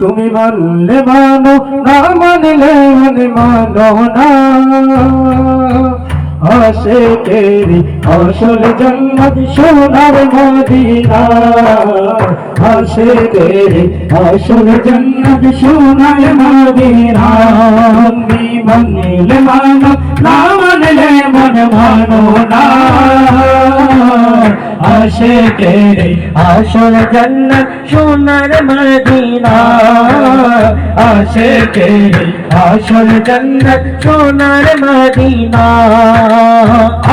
তুমি মানলে মানো, না মানলে মনে না। আসে তেরি আসল জন্নত সোনার মদিনা। আসে তেরি আসল জন্নত সোনার মদিনা। তুমি মানলে মানো আসে তেরে আসল জন্নত সোনার মদিনা আসে তেরে আসল জন্নত সোনার মদিনা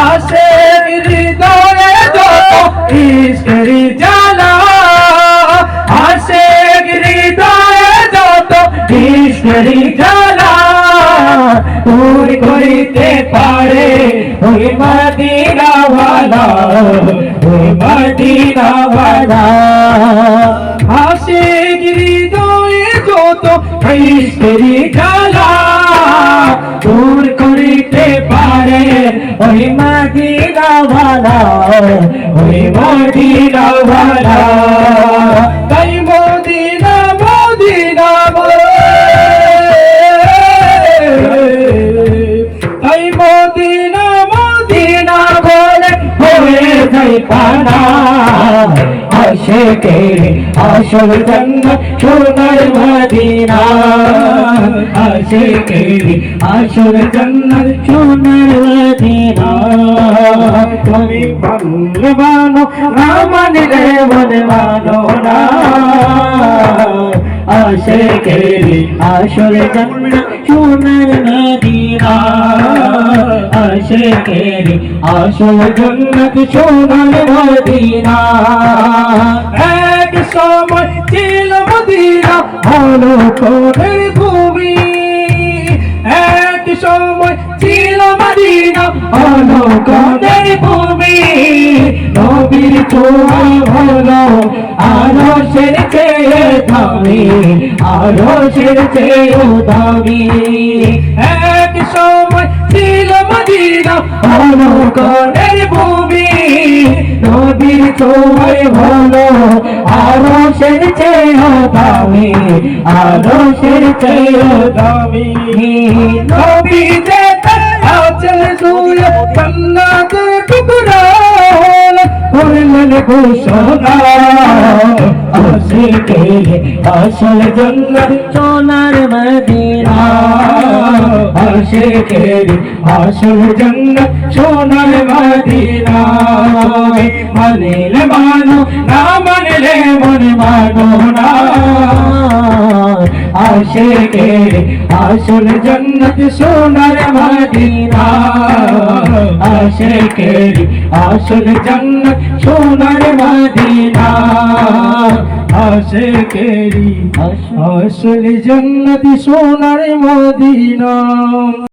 আসে হৃদয়ে যত ইশকেরি জ্বালা আসে হৃদয়ে যত ইশকেরি জ্বালা দূর করিতে পারে ওই মদিনাওয়ালা ওই মদিনাওয়ালা। হাসে হৃদয়ে যত ইশকেরি জ্বালা দূর করিতে পারে ওই মদিনাওয়ালা ওই মদিনাওয়ালা। আসে কে আসল জন্নত সোনার মদিনা আসে কে আসল জন্নত সোনার মদিনা তুমি বললে মানো না মানলে মনে মানো না আসে আসল জন্নত সোনার মদিনা আসে কে জন্নত সোনার মদিনা এক সময় ছিল মদিনা ভালো করে ভূমি এক সময় ছিল মদিনা ভালো করে ভূমি তোমার ভালো আরও সের চেয়ে দামি আরও সের চেয়ে দামি। এক সময় ছিল মদিনা করে ভূমি, নবীর তোমার ভালো আরও সের চেয়ে দামি আরও সের চেয়ে দামি নবী যেতে আচল দুয় সন্ন্যাত টুকরা করলেন ঘোষণা আসে কে আসল জন্নত সোনার মদিনা। আসে কে আসল জন্নত সোনার মদিনা। মানলে মানো না মানলে মন মানো না। আসে কে আসল জন্নত সোনার মদিনা। আসে আসল জন্নত সোনার মাদিনা আসে কে আসল জন্নতি সোনার মদিনা।